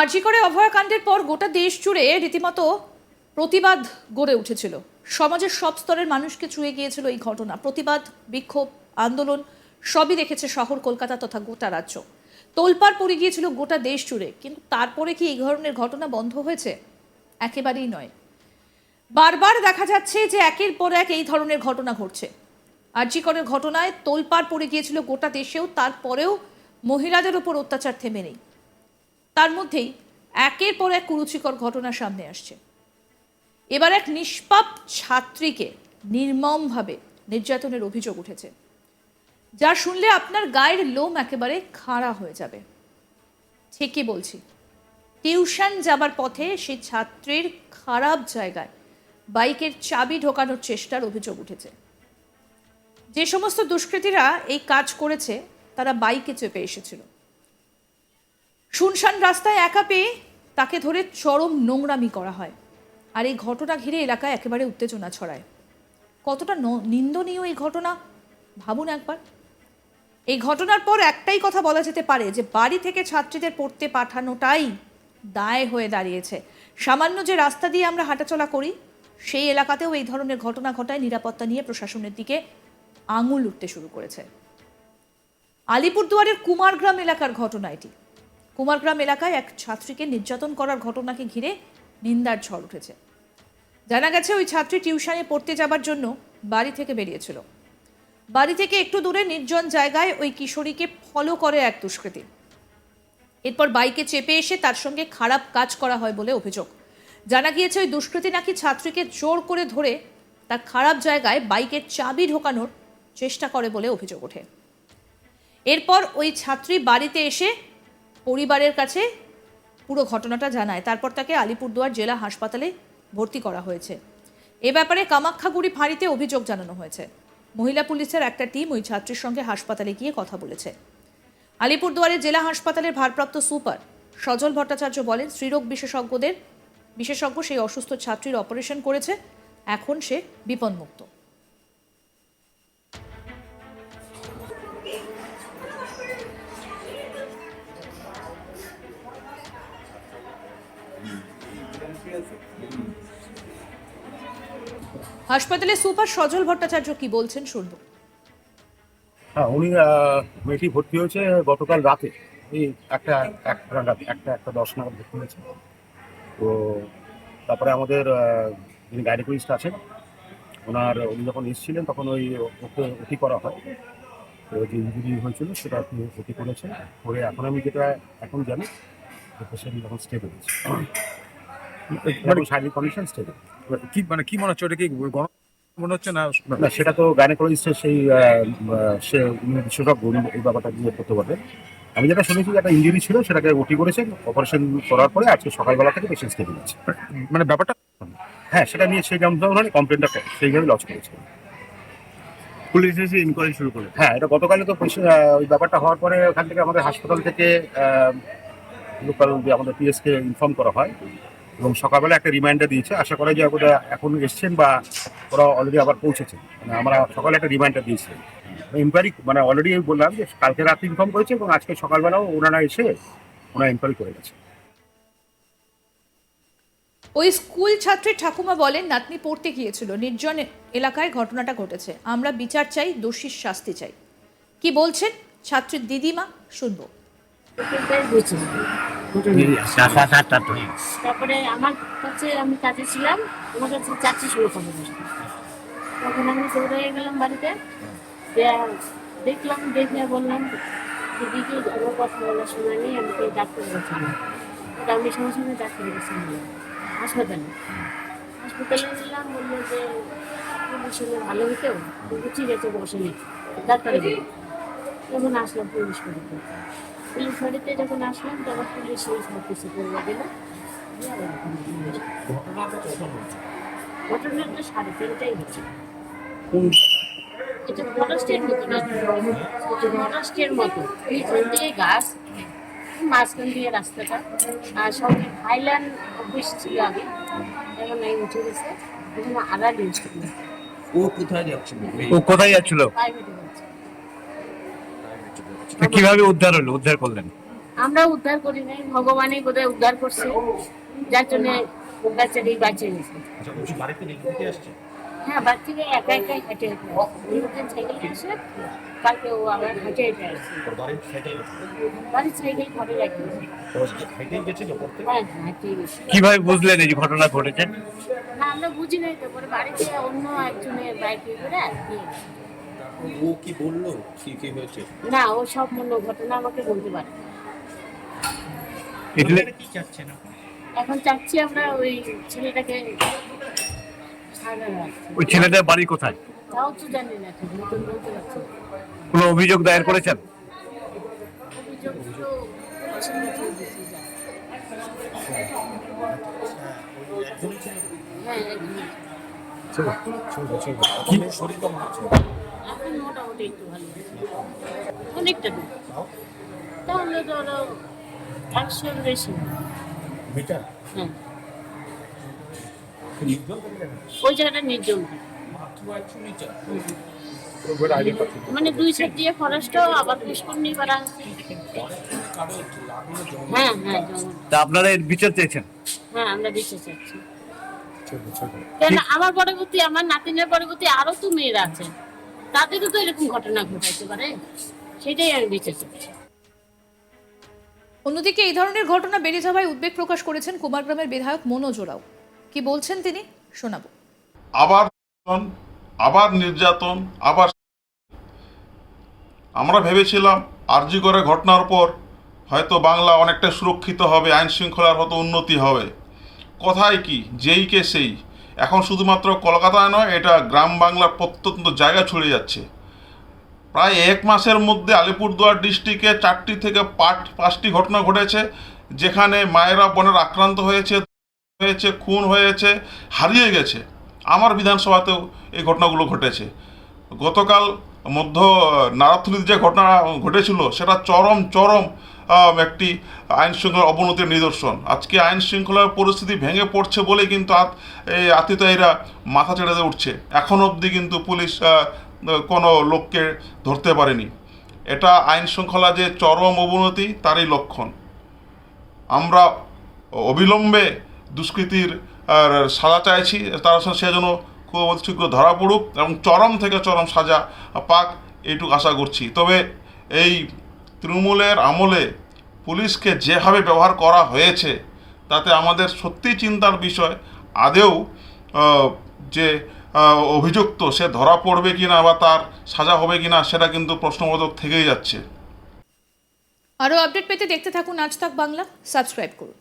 আরজি করে অভয়াকাণ্ডের পর গোটা দেশ জুড়ে রীতিমতো প্রতিবাদ গড়ে উঠেছিল। সমাজের সব স্তরের মানুষকে ছুঁয়ে গিয়েছিল এই ঘটনা। প্রতিবাদ, বিক্ষোভ, আন্দোলন সবই দেখেছে শহর, কলকাতা তথা গোটা রাজ্য। তোলপাড় পড়ে গিয়েছিল গোটা দেশ জুড়ে, কিন্তু তারপরে কি এই ধরনের ঘটনা বন্ধ হয়েছে? একেবারেই নয়। বারবার দেখা যাচ্ছে যে একের পর এক এই ধরনের ঘটনা ঘটছে। আরজিকরের ঘটনায় তোলপাড় পড়ে গিয়েছিল গোটা দেশেও, তারপরেও মহিলাদের উপর অত্যাচার থেমে নেই। তার মধ্যেই একের পর এক কুরুচিকর ঘটনা সামনে আসছে। এবার এক নিষ্পাপ ছাত্রীকে নির্মমভাবে নির্যাতনের অভিযোগ উঠেছে। যা শুনলে আপনার গায়ের লোম একেবারে খাড়া হয়ে যাবে। ঠিকই বলছি, টিউশন যাবার পথে সেই ছাত্রীর খারাপ জায়গায় বাইকের চাবি ঢোকানোর চেষ্টার অভিযোগ উঠেছে। যে সমস্ত দুষ্কৃতীরা এই কাজ করেছে, তারা বাইকে চেপে এসেছিল। শুনশান রাস্তায় একা পেয়ে তাকে ধরে চরম নোংরামি করা হয়। আর এই ঘটনা ঘিরে এলাকায় একেবারে উত্তেজনা ছড়ায়। কতটা নিন্দনীয় এই ঘটনা? ভাবুন একবার। এই ঘটনার পর একটাই কথা বলা যেতে পারে যে, বাড়ি থেকে ছাত্রীদের পড়তে পাঠানোটাই দায় হয়ে দাঁড়িয়েছে। সামান্য যে রাস্তা দিয়ে আমরা হাঁটাচলা করি, সেই এলাকাতেও এই ধরনের ঘটনা ঘটায় নিরাপত্তা নিয়ে প্রশাসনের দিকে আঙুল উঠতে শুরু করেছে। আলিপুরদুয়ারের কুমারগ্রাম এলাকার ঘটনা এটি। কুমারগ্রাম এলাকায় এক ছাত্রীকে নির্যাতন করার ঘটনাকে ঘিরে নিন্দার ঝড় উঠেছে। জানা গেছে, ওই ছাত্রী টিউশনে পড়তে যাবার জন্য বাড়ি থেকে বেরিয়েছিল। বাড়ি থেকে একটু দূরে নির্জন জায়গায় ওই কিশোরীকে ফলো করে এক দুষ্কৃতী। এরপর বাইকে চেপে এসে তার সঙ্গে খারাপ কাজ করা হয় বলে অভিযোগ। জানা গিয়েছে, ওই দুষ্কৃতী নাকি ছাত্রীকে জোর করে ধরে তার খারাপ জায়গায় বাইকের চাবি ঢোকানোর চেষ্টা করে বলে অভিযোগ ওঠে। এরপর ওই ছাত্রী বাড়িতে এসে পরিবারের কাছে পুরো ঘটনাটা জানায়। তারপর তাকে আলিপুরদুয়ার জেলা হাসপাতালে ভর্তি করা হয়েছে। এ ব্যাপারে কামাখ্যাগুড়ি ফাঁড়িতে অভিযোগ জানানো হয়েছে। মহিলা পুলিশের একটা টিম ওই ছাত্রীর সঙ্গে হাসপাতালে গিয়ে কথা বলেছে। আলিপুরদুয়ারের জেলা হাসপাতালের ভারপ্রাপ্ত সুপার সজল ভট্টাচার্য বলেন, স্ত্রীরোগ বিশেষজ্ঞদের বিশেষজ্ঞ সেই অসুস্থ ছাত্রীর অপারেশন করেছে। এখন সে বিপন্মুক্ত হাসপাতালে সুপার সজল ভট্টাচার্য কি বলছেন শুনব। হ্যাঁ উনি মেয়েটি ভর্তি হয়েছে গতকাল রাতে। এই একটা একটা নাগাদ একটা একটা দশ নাগাদ ভর্তি হয়েছে। তো তারপরে আমাদের যিনি গাইনোকোলজিস্ট আছেন, ওনার, উনি যখন এসেছিলেন, তখন ওই ওকে, ওটি করা হয়। তো যে ইঞ্জুরি হয়েছিল, সেটা আপনি ওটি করেছেন। করে এখন আমি যেটা, এখন জানি পেশেন্ট স্টেবল আছে। এখন শারীরিক কন্ডিশন স্টেবল কি মানে কি মনে হচ্ছে? ওটা কি গণ মনে হচ্ছে না? না সেটা তো গাইনোকোলজিস্টের সেই সে বিশেষজ্ঞ এই ব্যাপারটা নিয়ে করতে পারবেন আমি যেটা শুনেছি একটা ইঞ্জুরি ছিল সেটাকে ওটি করেছেন অপারেশন করার পরে আজকে সকালবেলা থেকে পেশেন্ট স্টেবল আছে মানে ব্যাপারটা? হ্যাঁ সেটা নিয়ে সেই যেমন ধরনের কমপ্লেনটা সেইভাবে লঞ্চ করেছে। পুলিশ এসে ইনকোয়ারি শুরু করে হ্যাঁ এটা গতকালে তো ওই ব্যাপারটা হওয়ার পরে ওখান থেকে আমাদের হাসপাতাল থেকে লোকাল যে আমাদের পিএসকে ইনফর্ম করা হয় এবং সকালবেলা একটা রিমাইন্ডার দিয়েছে। আশা করা যায় ওরা এখন এসছেন বা ওরা অলরেডি আবার পৌঁছেছে মানে আমরা সকালে একটা রিমাইন্ডার দিয়েছি। ইনকোয়ারি মানে অলরেডি আমি বললাম যে কালকে রাতে ইনফর্ম করেছে এবং আজকে সকালবেলাও ওনারা এসে ওনারা ইনকোয়ারি করে গেছে। ওই স্কুল ছাত্রী ঠাকুমা বলেন নাতনি পড়তে গিয়েছিল। নির্জন এলাকায় ঘটনাটা ঘটেছে। আমরা বিচার চাই দোষীর শাস্তি চাই। কি বলছেন? ছাত্রীর দিদিমা শুনব। তারপরে আমার কাছে আমি কাজে ছিলাম, আমার কাছে চাচ্ছি শুরু করে তখন আমি দৌড়ে গেলাম বাড়িতে। দেখলাম, দেখে বললাম দিদিকে কোনো কথা বলা শোনা নেই, আমাকে ডাক্তার বলছিলাম তো আমি সঙ্গে সঙ্গে ডাক্তার কাছে নিলাম হাসপাতালে। হাসপাতালে নিলাম বলল যে পুলিশ ভালো কিন্তু ঠিক আছে বসেনি ডাক্তারে বলল তখন আসলাম পুলিশ বাড়িতে। পুলিশ বাড়িতে যখন আসলাম তখন পুলিশ এই সব কিছু করবে। ঘটনাটা সাড়ে তিনটাই হচ্ছে এটা ফরেস্টের মতো না এটা মতো। পিছন দিয়ে গাছ মাঝখান দিয়ে রাস্তাটা আর সঙ্গে হাইল্যান্ড অফিস ছিল আগে এখন এই উঠে গেছে। করি ও কোথায় যাচ্ছিল? ও কোথায় যাচ্ছিল? প্রাইভেটে যাচ্ছে কীভাবে উদ্ধার হলো? উদ্ধার করলেন? আমরা উদ্ধার করি নাই ভগবানই বোধহয় উদ্ধার করছে যার জন্য বাচ্চাটি গেছে হ্যাঁ বাচ্চাকে একা একা হেঁটে হেঁটে সাইকেল আসে কালকে ও আবার হেঁটে হেঁটে আসছে বাড়ির সাইকেল ঘরে রাখি হ্যাঁ গেছে। কীভাবে বুঝলেন এই ঘটনা ঘটেছে? না আমরা বুঝি নাই তো পরে বাড়িতে অন্য একজনের বাইকে করে গেছে। ও কি বলল কি কি হয়েছে না ও সব মূল্য ঘটনা আমাকে বলতে পারে না। কি চাচ্ছেন আপনি? এখন চাচ্ছি আমরা ওই ছেলেটাকে ছাড়া ওই ছেলেদের বাড়ি কোথায় তাও তো জানি না ঠিক মতন বলতে পারছি না। কোনো অভিযোগ দায়ের করেছেন অভিযোগ তো করছি না কেউ বেশি যায়। হ্যাঁ একদমই। আপনার শরীর কেমন আছে এখন মোটামুটি একটু ভালো। অনেকটা দূর। তাহলে ধরো একশোর বেশি মিটার? হ্যাঁ। ওই জায়গাটা নির্জন মানে দুই সাইড দিয়ে ফরেস্ট আবার পুষ্করণী করা হ্যাঁ। হ্যাঁ তা আপনারা এর বিচার চেয়েছেন? হ্যাঁ আমরা দিতে চাচ্ছি কেন? আমার পরবর্তী আমার নাতিনের পরবর্তী আরও তো মেয়েরা আছে। তাদেরও তো এরকম ঘটনা ঘটাইতে পারে। সেটাই আমি বিচার চাচ্ছি অন্যদিকে এই ধরনের ঘটনা বেড়ে যাওয়ায় উদ্বেগ প্রকাশ করেছেন কুমারগ্রামের বিধায়ক মনোজ ওরাও। কি বলছেন তিনি? শোনাবো। আবার আবার নির্যাতন আবার আমরা ভেবেছিলাম আরজি করে ঘটনার পর হয়তো বাংলা অনেকটা সুরক্ষিত হবে আইন শৃঙ্খলার হয়তো উন্নতি হবে। কথায় কি? যেই কে সেই। এখন শুধুমাত্র কলকাতায় নয়, এটা গ্রাম বাংলার প্রত্যন্ত জায়গা ছড়িয়ে যাচ্ছে। প্রায় এক মাসের মধ্যে আলিপুরদুয়ার ডিস্ট্রিক্টে চারটি থেকে পাঁচ, পাঁচটি ঘটনা ঘটেছে, যেখানে মায়েরা, বনের আক্রান্ত হয়েছে হয়েছে, খুন হয়েছে, হারিয়ে গেছে। আমার বিধানসভাতেও এই ঘটনাগুলো ঘটেছে। গতকাল মধ্য নারাথুলির যে ঘটনা ঘটেছিল, সেটা চরম চরম একটি আইন শৃঙ্খলার অবনতির নিদর্শন। আজকে আইন শৃঙ্খলার পরিস্থিতি ভেঙে পড়ছে বলে কিন্তু এই আতিতায়ীরা মাথা দিয়ে উঠছে। এখন অবধি কিন্তু পুলিশ কোনো লোককে ধরতে পারেনি। এটা আইন শৃঙ্খলা যে চরম অবনতি, তারই লক্ষণ। আমরা অবিলম্বে দুষ্কৃতির সাজা চাইছি, তারা সে যেন খুব শীঘ্র ধরা পড়ুক এবং চরম থেকে চরম সাজা পাক, এইটুকু আশা করছি। তবে এই তৃণমূলের আমলে পুলিশকে যেভাবে ব্যবহার করা হয়েছে, তাতে আমাদের সত্যি চিন্তার বিষয়। আদেও যে অভিযুক্ত, সে ধরা পড়বে কি না বা তার সাজা হবে কি না সেটা কিন্তু প্রশ্নবোধক থেকেই যাচ্ছে। আরও আপডেট পেতে দেখতে থাকুন আজ তাক বাংলা। সাবস্ক্রাইব করুন।